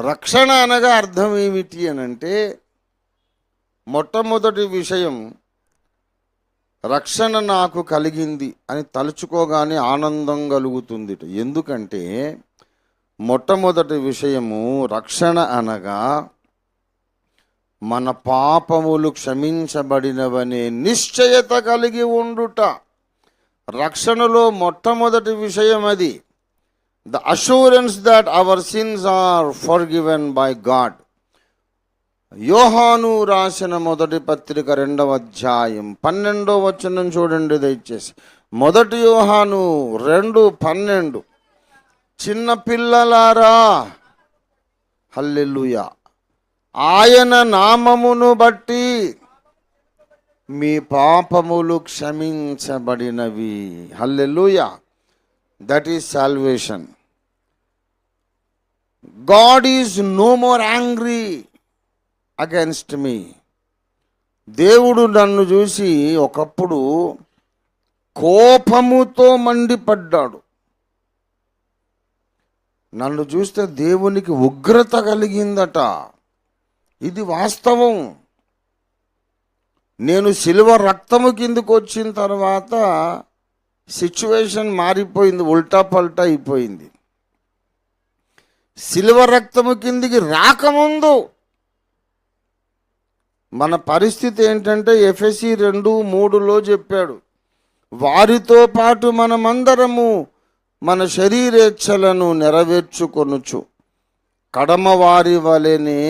రక్షణ అనగా అర్థం ఏమిటి అని అంటే మొట్టమొదటి విషయం రక్షణ నాకు కలిగింది అని తలుచుకోగానే ఆనందం కలుగుతుంది ఎందుకంటే మొట్టమొదటి విషయము రక్షణ అనగా మన పాపములు క్షమించబడినవనే నిశ్చయత కలిగి ఉండుట. రక్షణలో మొట్టమొదటి విషయం అది. The assurance that our sins are forgiven by God Yohanu రాసిన మొదటి పత్రిక రెండవ అధ్యాయం పన్నెండో వచనం చూడండి దయచేసి. మొదటి యోహాను రెండు పన్నెండు. చిన్న పిల్లలారా హల్లెలూయా. ఆయన నామమును బట్టి మీ పాపములు క్షమించబడినవి. Hallelujah. That is salvation God is no more angry against మీ దేవుడు నన్ను చూసి ఒకప్పుడు కోపముతో మండిపడ్డాడు. నన్ను చూస్తే దేవునికి ఉగ్రత కలిగిందట. ఇది వాస్తవం. నేను సిల్వ రక్తము కిందకు వచ్చిన తర్వాత సిచ్యువేషన్ మారిపోయింది ఉల్టా పల్టా అయిపోయింది. సిల్వ రక్తము కిందికి రాకముందు మన పరిస్థితి ఏంటంటే ఎఫ్ఎసి రెండు మూడులో చెప్పాడు వారితో పాటు మనమందరము మన శరీరేచ్ఛలను నెరవేర్చుకొనుచు. కడమ వారి వలెనే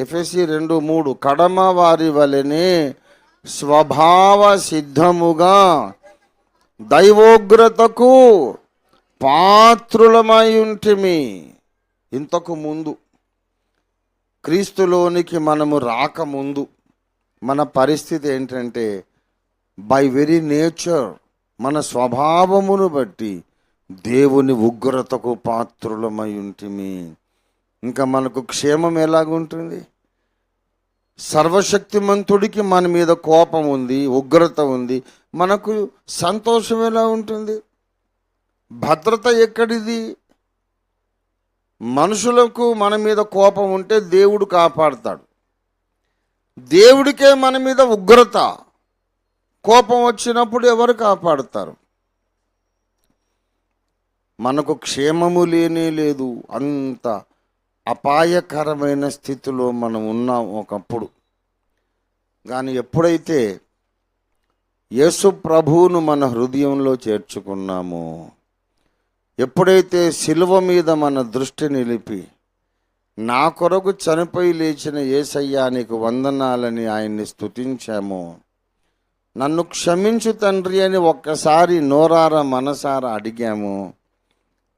ఎఫ్ఎసి రెండు మూడు కడమ వారి వలెనే స్వభావ సిద్ధముగా దైవోగ్రతకు పాత్రులమై ఉంటిమి ఇంతకు ముందు క్రీస్తులోనికి మనము రాకముందు మన పరిస్థితి ఏంటంటే బై వెరీ నేచర్ మన స్వభావమును బట్టి దేవుని ఉగ్రతకు పాత్రులమై ఉంటిమి ఇంకా మనకు క్షేమం ఎలాగుంటుంది? సర్వశక్తిమంతుడికి మన మీద కోపం ఉంది ఉగ్రత ఉంది. మనకు సంతోషం ఎలా ఉంటుంది? భద్రత ఎక్కడిది? మనుషులకు మన మీద కోపం ఉంటే దేవుడు కాపాడుతాడు. దేవుడికే మన మీద ఉగ్రత. కోపం వచ్చినప్పుడు ఎవరు కాపాడుతారు? మనకు క్షేమము లేనే లేదు. అంత అపాయకరమైన స్థితిలో మనం ఉన్నాం ఒకప్పుడు. కానీ ఎప్పుడైతే యేసు ప్రభువును మన హృదయంలో చేర్చుకున్నామో ఎప్పుడైతే శిలువ మీద మన దృష్టి నిలిపి నా కొరకు చనిపోయి లేచిన ఏసయ్యానికి వందనాలని ఆయన్ని స్తుతించామో నన్ను క్షమించు తండ్రి అని ఒక్కసారి నోరార మనసార అడిగాము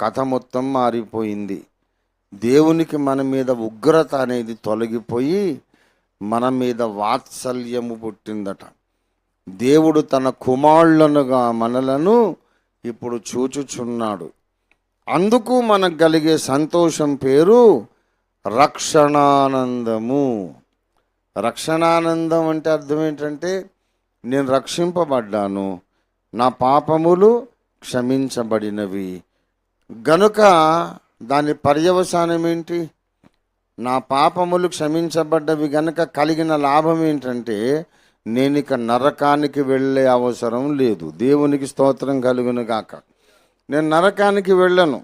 కథ మొత్తం మారిపోయింది. దేవునికి మన మీద ఉగ్రత అనేది తొలగిపోయి మన మీద వాత్సల్యము పుట్టిందట. దేవుడు తన కుమారులనుగా మనలను ఇప్పుడు చూచుచున్నాడు. అందుకు మనకు కలిగే సంతోషం పేరు రక్షణానందము. రక్షణానందం అంటే అర్థం ఏంటంటే నేను రక్షింపబడ్డాను నా పాపములు క్షమించబడినవి. గనుక దాని పర్యవసానం ఏంటి? నా పాపములు క్షమించబడ్డవి గనక కలిగిన లాభం ఏంటంటే నేను ఇక నరకానికి వెళ్ళే అవసరం లేదు. దేవునికి స్తోత్రం కలుగును గాక. నేను నరకానికి వెళ్ళను.